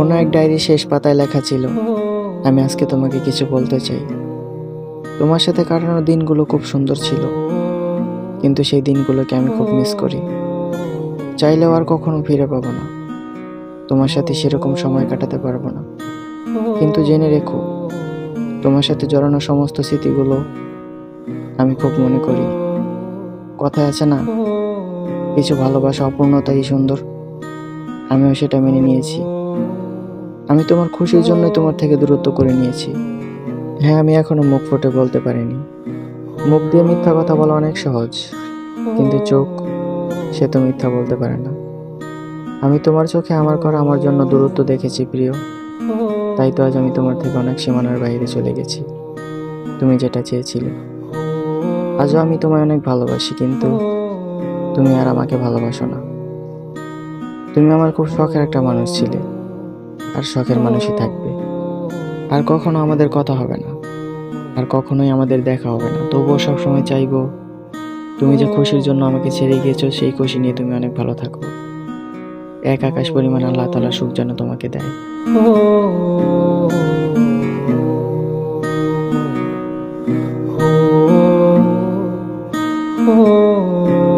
কোনো এক ডায়েরি শেষ পাতায় লেখা ছিল, আমি আজকে তোমাকে কিছু বলতে চাই। তোমার সাথে কাটানো দিনগুলো খুব সুন্দর ছিল, কিন্তু সেই দিনগুলোকে আমি খুব মিস করি। চাইলেও আর কখনো ফিরে পাবো না। তোমার সাথে সেরকম সময় কাটাতে পারব না। কিন্তু জেনে রেখো, তোমার সাথে জড়ানো সমস্ত স্মৃতিগুলো আমি খুব মনে করি। কথায় আছে না, কিছু ভালোবাসা অপূর্ণতাই সুন্দর। আমিও সেটা মেনে নিয়েছি। আমি তোমার খুশির জন্য তোমার থেকে দূরত্ব করে নিয়েছি। হ্যাঁ আমি এখনও মুখ ফুটে বলতে পারিনি। মুখ দিয়ে মিথ্যা কথা বলা অনেক সহজ, কিন্তু চোখ, সে তো মিথ্যা বলতে পারে না। আমি তোমার চোখে আমার করা আমার জন্য দূরত্ব দেখেছি, প্রিয়। তাই তো আজ আমি তোমার থেকে অনেক সীমানার বাইরে চলে গেছি। তুমি যেটা চেয়েছিলে। আজও আমি তোমায় অনেক ভালোবাসি, কিন্তু তুমি আর আমাকে ভালোবাসো না। তুমি আমার খুব শখের একটা মানুষ ছিলে। আর শখের মানুষই থাকবে আর কখনো আমাদের কথা হবে না আর কখনোই আমাদের দেখা হবে না তবুও সবসময় চাইব তুমি যে খুশির জন্য আমাকে ছেড়ে গিয়েছো সেই খুশি নিয়ে তুমি অনেক ভালো থাকো এক আকাশ পরিমাণ আল্লাহ তালা সুখ যেন তোমাকে দেয় oh